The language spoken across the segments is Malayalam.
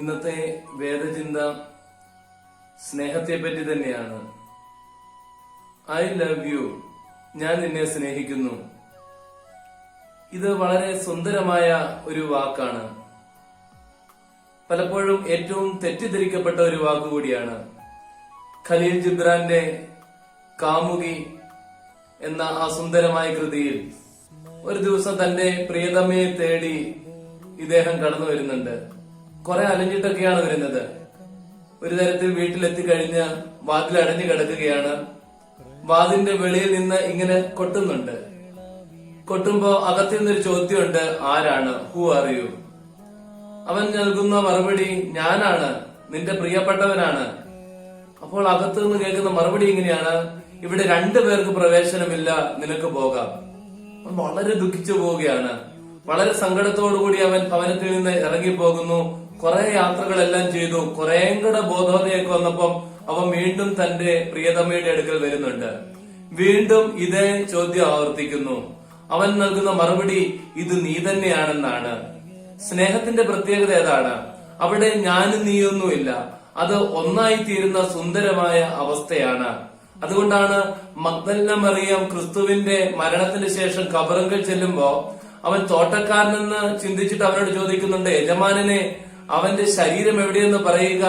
ഇന്നത്തെ വേദചിന്ത സ്നേഹത്തെ പറ്റി തന്നെയാണ്. ഐ ലവ് യു ഞാൻ നിന്നെ സ്നേഹിക്കുന്നു. ഇത് വളരെ സുന്ദരമായ ഒരു വാക്കാണ്. പലപ്പോഴും ഏറ്റവും തെറ്റിദ്ധരിക്കപ്പെട്ട ഒരു വാക്ക് കൂടിയാണ്. ഖലീൽ ജിബ്രാന്റെ കാമുകി എന്ന ആ സുന്ദരമായ കൃതിയിൽ ഒരു ദിവസം തന്റെ പ്രിയതമയെ തേടി ഇദ്ദേഹം കടന്നു വരുന്നുണ്ട്. കുറെ അലഞ്ഞിട്ടൊക്കെയാണ് വരുന്നത്. ഒരു തരത്തിൽ വീട്ടിലെത്തി കഴിഞ്ഞ് വാതിൽ അടഞ്ഞു കിടക്കുകയാണ്. വാതിലിന്റെ വെളിയിൽ നിന്ന് ഇങ്ങനെ കൊട്ടുന്നുണ്ട്. കൊട്ടുമ്പോ അകത്തു നിന്നൊരു ചോദ്യമുണ്ട് ആരാണ്? ഹൂ ആർ യു അവൻ നൽകുന്ന മറുപടി ഞാനാണ്. നിന്റെ പ്രിയപ്പെട്ടവനാണ്. അപ്പോൾ അകത്തു നിന്ന് കേൾക്കുന്ന മറുപടി ഇങ്ങനെയാണ് ഇവിടെ രണ്ടു പേർക്ക് പ്രവേശനമില്ല നിനക്ക് പോകാം. വളരെ ദുഃഖിച്ചു പോവുകയാണ്. വളരെ സങ്കടത്തോടുകൂടി അവൻ ഭവനത്തിൽ നിന്ന് ഇറങ്ങിപ്പോകുന്നു. കുറെ യാത്രകളെല്ലാം ചെയ്തു. കുറെ കൂടെ ബോധവതയൊക്കെ വന്നപ്പം അവൻ വീണ്ടും തന്റെ പ്രിയതമ്മയുടെ അടുക്കൽ വരുന്നുണ്ട്. വീണ്ടും ഇതേ ചോദ്യം ആവർത്തിക്കുന്നു. അവൻ നൽകുന്ന മറുപടി ഇത് നീ തന്നെയാണെന്നാണ്. സ്നേഹത്തിന്റെ പ്രത്യേകത ഏതാണ്? അവിടെ ഞാനും നീയൊന്നുമില്ല. അത് ഒന്നായി തീരുന്ന സുന്ദരമായ അവസ്ഥയാണ്. അതുകൊണ്ടാണ് മഗ്ദലിന മറിയം ക്രിസ്തുവിന്റെ മരണത്തിന് ശേഷം കബറങ്കിൽ ചെല്ലുമ്പോ അവൻ തോട്ടക്കാരനെന്ന് ചിന്തിച്ചിട്ട് അവനോട് ചോദിക്കുന്നുണ്ട് യജമാനനെ അവന്റെ ശരീരം എവിടെയെന്ന് പറയുക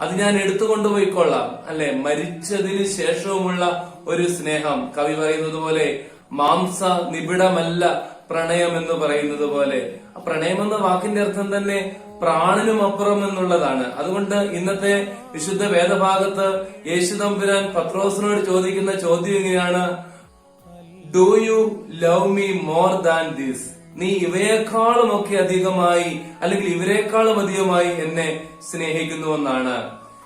അത് ഞാൻ എടുത്തുകൊണ്ടുപോയിക്കൊള്ളാം അല്ലെ? മരിച്ചതിന് ശേഷവുമുള്ള ഒരു സ്നേഹം. കവി പറയുന്നത് പോലെ മാംസ നിബിഡമല്ല പ്രണയം എന്ന് പറയുന്നത് പോലെ. പ്രണയം എന്ന വാക്കിന്റെ അർത്ഥം തന്നെ പ്രാണനും അപ്പുറം എന്നുള്ളതാണ്. അതുകൊണ്ട് ഇന്നത്തെ വിശുദ്ധ വേദഭാഗത്ത് യേശു തമ്പുരാൻ പത്രോസിനോട് ചോദിക്കുന്ന ചോദ്യം ഇങ്ങനെയാണ്. Do you love me more than this നീ ഇവരെക്കാളും ഒക്കെ അധികമായി അല്ലെങ്കിൽ ഇവരെക്കാളും അധികമായി എന്നെ സ്നേഹിക്കുന്നുവെന്നാണ്.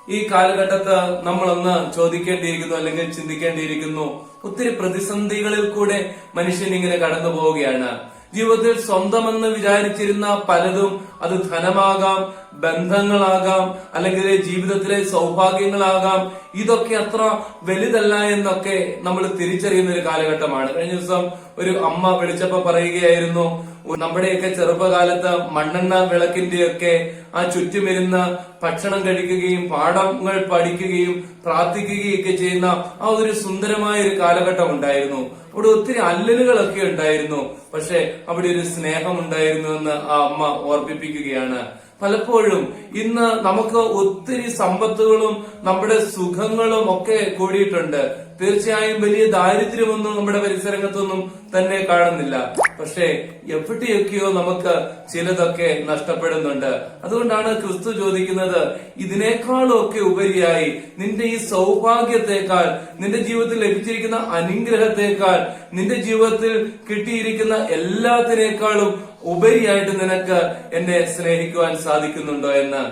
ഈ കാലഘട്ടത്ത് നമ്മളൊന്ന് ചോദിക്കേണ്ടിയിരിക്കുന്നു അല്ലെങ്കിൽ ചിന്തിക്കേണ്ടിയിരിക്കുന്നു. ഒത്തിരി പ്രതിസന്ധികളിൽ കൂടെ മനുഷ്യൻ ഇങ്ങനെ കടന്നു പോവുകയാണ് ജീവിതത്തിൽ സ്വന്തമെന്ന് വിചാരിച്ചിരുന്ന പലതും അത് ധനമാകാം ബന്ധങ്ങളാകാം അല്ലെങ്കിൽ ജീവിതത്തിലെ സൗഭാഗ്യങ്ങളാകാം. ഇതൊക്കെ അത്ര വലുതല്ല എന്നൊക്കെ നമ്മൾ തിരിച്ചറിയുന്ന ഒരു കാലഘട്ടമാണ്. കഴിഞ്ഞ ദിവസം ഒരു അമ്മ വിളിച്ചപ്പോ പറയുകയായിരുന്നു നമ്മുടെയൊക്കെ ചെറുപ്പകാലത്ത് മണ്ണെണ്ണ വിളക്കിന്റെയൊക്കെ ആ ചുറ്റുമിരുന്ന് ഭക്ഷണം കഴിക്കുകയും പാഠങ്ങൾ പഠിക്കുകയും പ്രാർത്ഥിക്കുകയും ഒക്കെ ചെയ്യുന്ന ആ ഒരു സുന്ദരമായ ഒരു കാലഘട്ടം ഉണ്ടായിരുന്നു. അവിടെ ഒത്തിരി അല്ലലുകളൊക്കെ ഉണ്ടായിരുന്നു. പക്ഷെ അവിടെ ഒരു സ്നേഹം ഉണ്ടായിരുന്നു എന്ന് ആ അമ്മ ഓർപ്പിപ്പിക്കുകയാണ് പലപ്പോഴും ഇന്ന് നമുക്ക് ഒത്തിരി സമ്പത്തുകളും നമ്മുടെ സുഖങ്ങളും ഒക്കെ കൂടിയിട്ടുണ്ട്. തീർച്ചയായും വലിയ ദാരിദ്ര്യമൊന്നും നമ്മുടെ പരിസരത്തൊന്നും തന്നെ കാണുന്നില്ല. പക്ഷേ എവിടെയൊക്കെയോ നമുക്ക് ചിലതൊക്കെ നഷ്ടപ്പെടുന്നുണ്ട്. അതുകൊണ്ടാണ് ക്രിസ്തു ചോദിക്കുന്നത് ഇതിനേക്കാളും ഒക്കെ ഉപരിയായി നിന്റെ ഈ സൗഭാഗ്യത്തെക്കാൾ നിന്റെ ജീവിതത്തിൽ ലഭിച്ചിരിക്കുന്ന അനുഗ്രഹത്തെക്കാൾ നിന്റെ ജീവിതത്തിൽ കിട്ടിയിരിക്കുന്ന എല്ലാത്തിനേക്കാളും ഉപരിയായിട്ട് നിനക്ക് എന്നെ സ്നേഹിക്കുവാൻ സാധിക്കുന്നുണ്ടോ എന്ന്.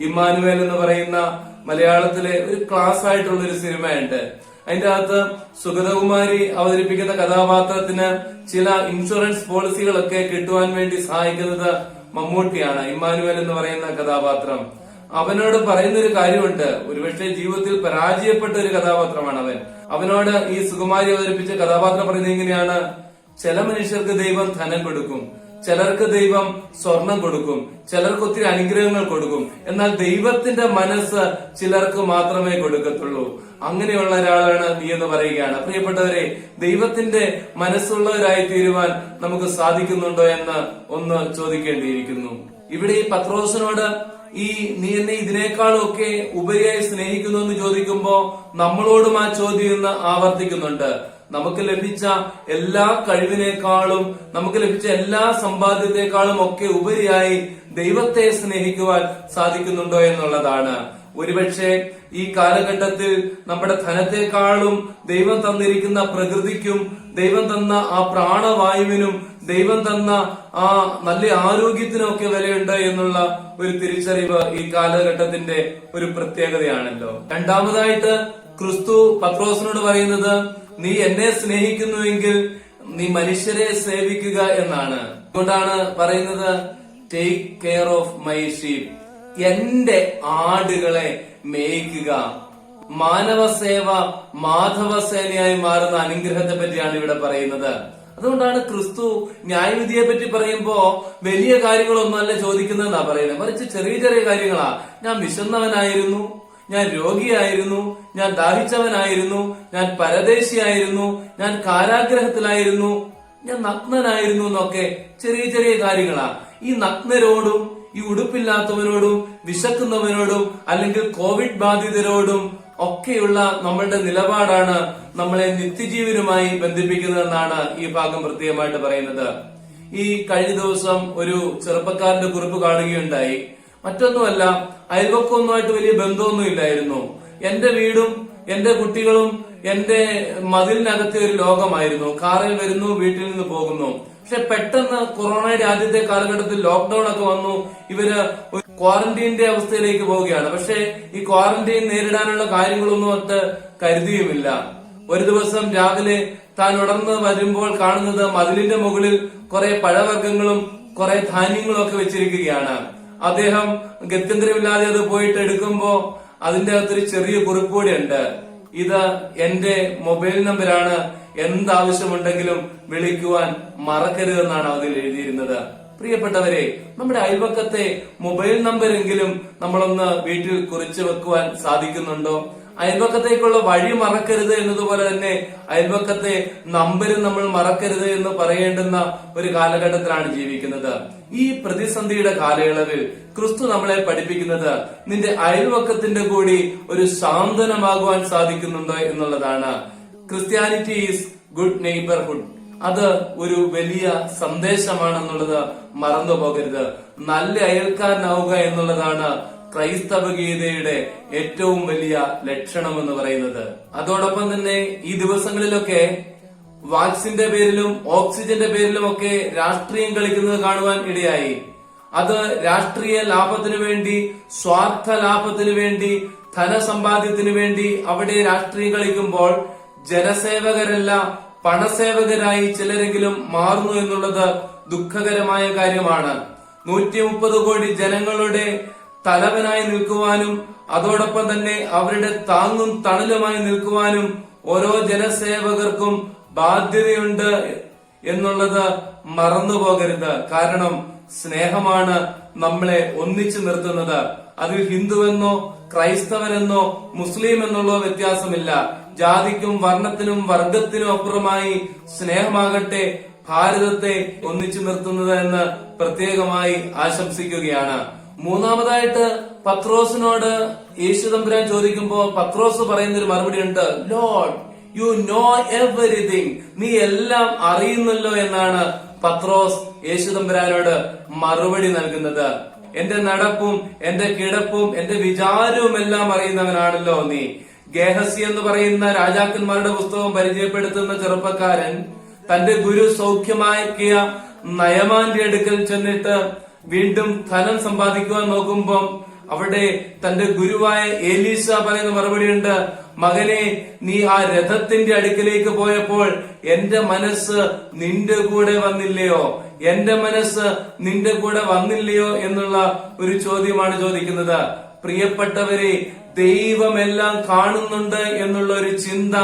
ഇമ്മാനുവേൽ എന്ന് പറയുന്ന മലയാളത്തിലെ ഒരു ക്ലാസ് ആയിട്ടുള്ള ഒരു സിനിമയുണ്ട്. അതിന്റെ അകത്ത് സുഗതകുമാരി അവതരിപ്പിക്കുന്ന കഥാപാത്രത്തിന് ചില ഇൻഷുറൻസ് പോളിസികളൊക്കെ കിട്ടുവാൻ വേണ്ടി സഹായിക്കുന്നത് മമ്മൂട്ടിയാണ് ഇമ്മാനുവൽ എന്ന് പറയുന്ന കഥാപാത്രം. അവനോട് പറയുന്ന ഒരു കാര്യമുണ്ട്. ഒരുപക്ഷെ ജീവിതത്തിൽ പരാജയപ്പെട്ട ഒരു കഥാപാത്രമാണ് അവൻ. അവനോട് ഈ സുകുമാരി അവതരിപ്പിച്ച കഥാപാത്രം പറയുന്നത് എങ്ങനെയാണ് ചില മനുഷ്യർക്ക് ദൈവം ധനം കൊടുക്കും ചിലർക്ക് ദൈവം സ്വർണം കൊടുക്കും ചിലർക്ക് ഒത്തിരി അനുഗ്രഹങ്ങൾ കൊടുക്കും. എന്നാൽ ദൈവത്തിന്റെ മനസ്സ് ചിലർക്ക് മാത്രമേ കൊടുക്കത്തുള്ളൂ. അങ്ങനെയുള്ള ഒരാളാണ് നീ എന്ന് പറയുകയാണ്. പ്രിയപ്പെട്ടവരെ ദൈവത്തിന്റെ മനസ്സുള്ളവരായി തീരുവാൻ നമുക്ക് സാധിക്കുന്നുണ്ടോ എന്ന് ഒന്ന് ചോദിക്കേണ്ടിയിരിക്കുന്നു. ഇവിടെ ഈ പത്രോസിനോട് ഈ നീ എന്നെ ഇതിനേക്കാളും ഒക്കെ ഉപരിയായി സ്നേഹിക്കുന്നു എന്ന് ചോദിക്കുമ്പോ നമ്മളോടും ആ ചോദ്യം ഇന്ന് ആവർത്തിക്കുന്നുണ്ട്. നമുക്ക് ലഭിച്ച എല്ലാ കഴിവിനേക്കാളും നമുക്ക് ലഭിച്ച എല്ലാ സമ്പാദ്യത്തെക്കാളും ഒക്കെ ഉപരിയായി ദൈവത്തെ സ്നേഹിക്കുവാൻ സാധിക്കുന്നുണ്ടോ എന്നുള്ളതാണ്. ഒരുപക്ഷെ ഈ കാലഘട്ടത്തിൽ നമ്മുടെ ധനത്തെക്കാളും ദൈവം തന്നിരിക്കുന്ന പ്രകൃതിക്കും ദൈവം തന്ന ആ പ്രാണവായുവിനും ദൈവം തന്ന ആ നല്ല ആരോഗ്യത്തിനൊക്കെ വിലയുണ്ട് എന്നുള്ള ഒരു തിരിച്ചറിവ് ഈ കാലഘട്ടത്തിന്റെ ഒരു പ്രത്യേകതയാണല്ലോ. രണ്ടാമതായിട്ട് ക്രിസ്തു പത്രോസിനോട് പറയുന്നത് നീ എന്നെ സ്നേഹിക്കുന്നുവെങ്കിൽ നീ മനുഷ്യരെ സേവിക്കുക എന്നാണ്. അതുകൊണ്ടാണ് പറയുന്നത് take care of my sheep എന്റെ ആടുകളെ മേയ്ക്കുക. മാനവസേവ മാധവസേനയായി മാറുന്ന അനുഗ്രഹത്തെ പറ്റിയാണ് ഇവിടെ പറയുന്നത്. അതുകൊണ്ടാണ് ക്രിസ്തു ന്യായവിധിയെ പറ്റി പറയുമ്പോ വലിയ കാര്യങ്ങളൊന്നും അല്ല ചോദിക്കുന്നതെന്നാ പറയുന്നത്. മറിച്ച് ചെറിയ ചെറിയ കാര്യങ്ങളാ. ഞാൻ വിശന്നവനായിരുന്നു ഞാൻ രോഗിയായിരുന്നു ഞാൻ ദാഹിച്ചവനായിരുന്നു ഞാൻ പരദേശിയായിരുന്നു ഞാൻ കാരാഗ്രഹത്തിലായിരുന്നു ഞാൻ നഗ്നനായിരുന്നു എന്നൊക്കെ ചെറിയ ചെറിയ കാര്യങ്ങളാ. ഈ നഗ്നരോടും ഈ ഉടുപ്പില്ലാത്തവനോടും വിശക്കുന്നവനോടും അല്ലെങ്കിൽ കോവിഡ് ബാധിതരോടും ഒക്കെയുള്ള നമ്മളുടെ നിലപാടാണ് നമ്മളെ നിത്യജീവനുമായി ബന്ധിപ്പിക്കുന്നതെന്നാണ് ഈ ഭാഗം പ്രത്യേകമായിട്ട് പറയുന്നത്. ഈ കഴിഞ്ഞ ദിവസം ഒരു ചെറുപ്പക്കാരന്റെ കുറിപ്പ് കാണുകയുണ്ടായി. മറ്റൊന്നുമല്ല അയൽവക്കൊന്നുമായിട്ട് വലിയ ബന്ധമൊന്നും ഇല്ലായിരുന്നു. എന്റെ വീടും എന്റെ കുട്ടികളും എന്റെ മതിലിനകത്തെ ഒരു ലോകമായിരുന്നു. കാറിൽ വരുന്നു വീട്ടിൽ നിന്ന് പോകുന്നു. പക്ഷെ പെട്ടെന്ന് കൊറോണയുടെ ആദ്യത്തെ കാലഘട്ടത്തിൽ ലോക്ക്ഡൌൺ ഒക്കെ വന്നു. ഇവർ ക്വാറന്റീന്റെ അവസ്ഥയിലേക്ക് പോവുകയാണ്. പക്ഷെ ഈ ക്വാറന്റീൻ നേരിടാനുള്ള കാര്യങ്ങളൊന്നും അത് കരുതിയുമില്ല. ഒരു ദിവസം രാവിലെ താൻ ഉണർന്ന് വരുമ്പോൾ കാണുന്നത് മതിലിന്റെ മുകളിൽ കുറെ പഴവർഗങ്ങളും കുറെ ധാന്യങ്ങളും ഒക്കെ വെച്ചിരിക്കുകയാണ്. അദ്ദേഹം ഗത്യന്തരമില്ലാതെ അത് പോയിട്ട് എടുക്കുമ്പോ അതിന്റെ അകത്തൊരു ചെറിയ കുറിപ്പൂടെ ഉണ്ട് ഇത് എന്റെ മൊബൈൽ നമ്പറാണ് എന്താവശ്യമുണ്ടെങ്കിലും വിളിക്കുവാൻ മറക്കരുതെന്നാണ് അതിൽ എഴുതിയിരുന്നത്. പ്രിയപ്പെട്ടവരെ നമ്മുടെ അയൽവക്കത്തെ മൊബൈൽ നമ്പരെങ്കിലും നമ്മളൊന്ന് വീട്ടിൽ കുറിച്ചു വെക്കുവാൻ സാധിക്കുന്നുണ്ടോ? അയൽവക്കത്തേക്കുള്ള വഴി മറക്കരുത് എന്നതുപോലെ തന്നെ അയൽവക്കത്തെ നമ്പർ നമ്മൾ മറക്കരുത് എന്ന് പറയേണ്ടുന്ന ഒരു കാലഘട്ടത്തിലാണ് ജീവിക്കുന്നത്. ഈ പ്രതിസന്ധിയുടെ കാലയളവിൽ ക്രിസ്തു നമ്മളെ പഠിപ്പിക്കുന്നത് നിന്റെ അയൽവക്കത്തിന്റെ കൂടി ഒരു സാന്ത്വനമാകുവാൻ സാധിക്കുന്നുണ്ടോ എന്നുള്ളതാണ്. ക്രിസ്ത്യാനിറ്റി ഈസ് ഗുഡ് നെയ്ബർഹുഡ് അത് ഒരു വലിയ സന്ദേശമാണെന്നുള്ളത് മറന്നു പോകരുത്. നല്ല അയൽക്കാരനാവുക എന്നുള്ളതാണ് ക്രൈസ്തവ ഗീതയുടെ ഏറ്റവും വലിയ ലക്ഷണം എന്ന് പറയുന്നത്. അതോടൊപ്പം തന്നെ ഈ ദിവസങ്ങളിലൊക്കെ വാക്സിന്റെ പേരിലും ഓക്സിജന്റെ പേരിലും ഒക്കെ രാഷ്ട്രീയം കളിക്കുന്നത് കാണുവാൻ ഇടയായി. അത് രാഷ്ട്രീയ ലാഭത്തിനു വേണ്ടി സ്വാർത്ഥ ലാഭത്തിനു വേണ്ടി ധനസമ്പാദ്യത്തിനു വേണ്ടി അവിടെ രാഷ്ട്രീയം കളിക്കുമ്പോൾ ജനസേവകരല്ല പണസേവകരായി ചിലരെങ്കിലും മാറുന്നു എന്നുള്ളത് ദുഃഖകരമായ കാര്യമാണ്. നൂറ്റി മുപ്പത് കോടി ജനങ്ങളുടെ തലവനായി നിൽക്കുവാനും അതോടൊപ്പം തന്നെ അവരുടെ താങ്ങും തണലുമായി നിൽക്കുവാനും ഓരോ ജനസേവകർക്കും ബാധ്യതയുണ്ട് എന്നുള്ളത് മറന്നു പോകരുത് കാരണം സ്നേഹമാണ് നമ്മളെ ഒന്നിച്ചു നിർത്തുന്നത്. അതിൽ ഹിന്ദുവെന്നോ ക്രൈസ്തവനെന്നോ മുസ്ലിം എന്നുള്ള വ്യത്യാസമില്ല. ജാതിക്കും വർണത്തിനും വർഗത്തിനും അപ്പുറമായി സ്നേഹമാകട്ടെ ഭാരതത്തെ ഒന്നിച്ചു നിർത്തുന്നത് എന്ന് പ്രത്യേകമായി ആശംസിക്കുകയാണ്. മൂന്നാമതായിട്ട് പത്രോസിനോട് യേശു ചോദിക്കുമ്പോൾ ചോദിക്കുമ്പോ പത്രോസ് പറയുന്ന ഒരു മറുപടി ഉണ്ട് ലോഡ് യു നോ എവറിഥിങ് നീ എല്ലാം അറിയുന്നല്ലോ എന്നാണ് പത്രോസ് യേശു തമ്പുരാനോട് മറുപടി നൽകുന്നത്. എന്റെ നടപ്പും എന്റെ കിടപ്പും എന്റെ വിചാരവും എല്ലാം അറിയുന്നവനാണല്ലോ നീ. ഗേഹസി എന്ന് പറയുന്ന രാജാക്കന്മാരുടെ പുസ്തകം പരിചയപ്പെടുത്തുന്ന ചെറുപ്പക്കാരൻ തന്റെ ഗുരു സൗഖ്യമാക്കിയ നയമാന്റെ അടുക്കൽ ചെന്നിട്ട് വീണ്ടും ധനം സമ്പാദിക്കുവാൻ നോക്കുമ്പം അവിടെ തന്റെ ഗുരുവായ ഏലീസ പറയുന്ന മറുപടിയുണ്ട് മകനെ നീ ആ രഥത്തിന്റെ അടുക്കിലേക്ക് പോയപ്പോൾ എന്റെ മനസ്സ് നിന്റെ കൂടെ വന്നില്ലയോ? എന്റെ മനസ്സ് നിന്റെ കൂടെ വന്നില്ലയോ? എന്നുള്ള ഒരു ചോദ്യമാണ് ചോദിക്കുന്നത്. പ്രിയപ്പെട്ടവരെ ദൈവമെല്ലാം കാണുന്നുണ്ട് എന്നുള്ള ഒരു ചിന്ത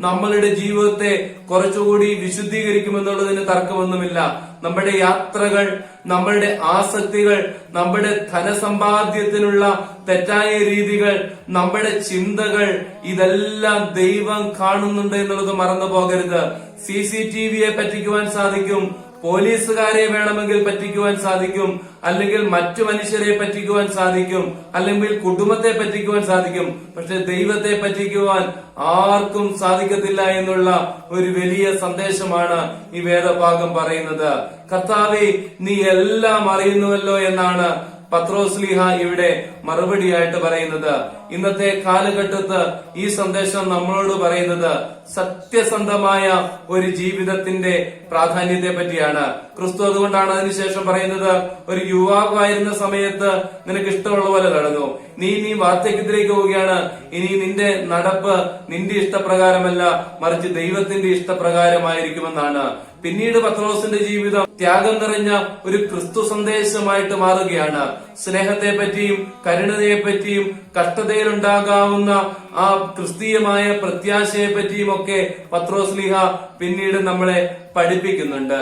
നമ്മളുടെ ജീവിതത്തെ കുറച്ചുകൂടി വിശുദ്ധീകരിക്കുമെന്നുള്ളതിന് തർക്കമൊന്നുമില്ല. നമ്മുടെ യാത്രകൾ നമ്മളുടെ ആസക്തികൾ നമ്മുടെ ധനസമ്പാദ്യത്തിനുള്ള തെറ്റായ രീതികൾ നമ്മുടെ ചിന്തകൾ ഇതെല്ലാം ദൈവം കാണുന്നുണ്ട് എന്നുള്ളത് മറന്നു പോകരുത് സി സി ടി വിയെ പറ്റിക്കുവാൻ സാധിക്കും. പോലീസുകാരെ വേണമെങ്കിൽ പറ്റിക്കുവാൻ സാധിക്കും അല്ലെങ്കിൽ മറ്റു മനുഷ്യരെ പറ്റിക്കുവാൻ സാധിക്കും അല്ലെങ്കിൽ കുടുംബത്തെ പറ്റിക്കുവാൻ സാധിക്കും. പക്ഷെ ദൈവത്തെ പറ്റിക്കുവാൻ ആർക്കും സാധിക്കത്തില്ല എന്നുള്ള ഒരു വലിയ സന്ദേശമാണ് ഈ വേദഭാഗം പറയുന്നത്. കർത്താവെ നീ എല്ലാം അറിയുന്നുവല്ലോ എന്നാണ് പത്രോസ്ലിഹ ഇവിടെ മറുപടിയായിട്ട് പറയുന്നത് ഇന്നത്തെ കാലഘട്ടത്ത് ഈ സന്ദേശം നമ്മളോട് പറയുന്നത് സത്യസന്ധമായ ഒരു ജീവിതത്തിന്റെ പ്രാധാന്യത്തെ പറ്റിയാണ്. ക്രിസ്തു അതുകൊണ്ടാണ് അതിനുശേഷം പറയുന്നത് ഒരു യുവാവായിരുന്ന സമയത്ത് നിനക്ക് ഇഷ്ടമുള്ള പോലെ നടന്നു. നീ നീ വാർദ്ധക്യത്തിലേക്ക് പോവുകയാണ്. ഇനി നിന്റെ നടപ്പ് നിന്റെ ഇഷ്ടപ്രകാരമല്ല മറിച്ച് ദൈവത്തിന്റെ ഇഷ്ടപ്രകാരമായിരിക്കുമെന്നാണ്. പിന്നീട് പത്രോസിന്റെ ജീവിതം ത്യാഗം നിറഞ്ഞ ഒരു ക്രിസ്തു സന്ദേശമായിട്ട് മാറുകയാണ്. സ്നേഹത്തെ പറ്റിയും കരുണതയെ പറ്റിയും കഷ്ടതയിലുണ്ടാകാവുന്ന ആ ക്രിസ്തീയമായ പ്രത്യാശയെ പറ്റിയും ഒക്കെ പത്രോസ്ലിഹ പിന്നീട് നമ്മളെ പഠിപ്പിക്കുന്നുണ്ട്.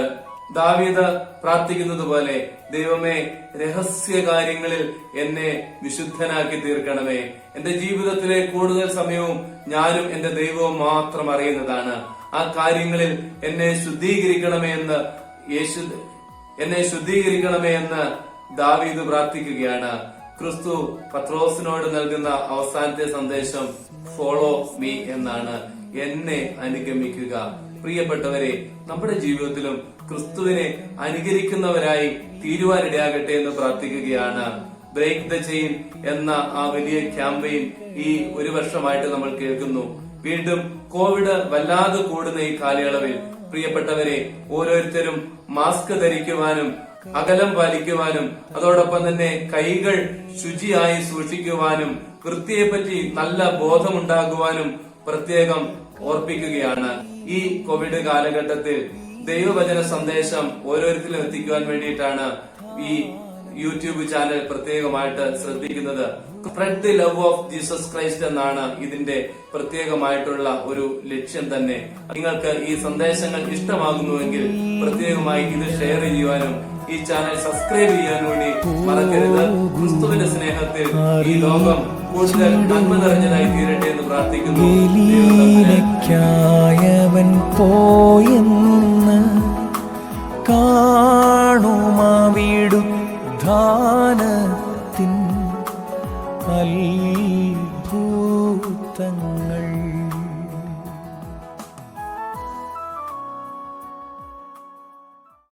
ദാവീദ് പ്രാർത്ഥിക്കുന്നത് പോലെ ദൈവമേ രഹസ്യ കാര്യങ്ങളിൽ എന്നെ വിശുദ്ധനാക്കി തീർക്കണമേ. എന്റെ ജീവിതത്തിലെ കൂടുതൽ സമയവും ഞാനും എന്റെ ദൈവവും മാത്രം അറിയുന്നതാണ്. ആ കാര്യങ്ങളിൽ എന്നെ ശുദ്ധീകരിക്കണമേ എന്ന് യേശു എന്നെ ശുദ്ധീകരിക്കണമേ എന്ന് ദാവീദ് പ്രാർത്ഥിക്കുകയാണ്. ക്രിസ്തു പത്രോസിനോട് നൽകുന്ന അവസാനത്തെ സന്ദേശം ഫോളോ മീ എന്നാണ്. എന്നെ അനുഗമിക്കുക. പ്രിയപ്പെട്ടവരെ നമ്മുടെ ജീവിതത്തിലും ക്രിസ്തുവിനെ അനുകരിക്കുന്നവരായി തീരുവാനിടയാകട്ടെ എന്ന് പ്രാർത്ഥിക്കുകയാണ്. ബ്രേക്ക് ദ ചെയിൻ എന്ന ആ വലിയ ക്യാമ്പയിൻ ഈ ഒരു വർഷമായിട്ട് നമ്മൾ കേൾക്കുന്നു. വീണ്ടും കോവിഡ് വല്ലാതെ കൂടുന്ന ഈ കാലയളവിൽ പ്രിയപ്പെട്ടവരെ ഓരോരുത്തരും മാസ്ക് ധരിക്കുവാനും അകലം പാലിക്കുവാനും അതോടൊപ്പം തന്നെ കൈകൾ ശുചിയായി സൂക്ഷിക്കുവാനും വൃത്തിയെപ്പറ്റി നല്ല ബോധമുണ്ടാകുവാനും പ്രത്യേകം ഓർപ്പിക്കുകയാണ് ഈ കോവിഡ് കാലഘട്ടത്തിൽ ദൈവവചന സന്ദേശം ഓരോരുത്തരും എത്തിക്കുവാൻ വേണ്ടിയിട്ടാണ് ഈ യൂട്യൂബ് ചാനൽ പ്രത്യേകമായിട്ട് ശ്രദ്ധിക്കുന്നത് spread the love of Jesus Christ എന്നാണ് ഇതിന്റെ പ്രത്യേകമായിട്ടുള്ള ഒരു ലക്ഷ്യം തന്നെ. നിങ്ങൾക്ക് ഈ സന്ദേശങ്ങൾ ഇഷ്ടമാകുന്നുവെങ്കിൽ പ്രത്യേകമായി ഇത് ഷെയർ ചെയ്യുവാനും ഈ ചാനൽ സബ്സ്ക്രൈബ് ചെയ്യാൻ വേണ്ടി മറക്കരുത്. ക്രിസ്തുവിന്റെ സ്നേഹത്തിൽ ഈ ലോകം കൂടുതൽ നന്മ നിറഞ്ഞതായി തീരട്ടെ എന്ന് പ്രാർത്ഥിക്കുന്നു.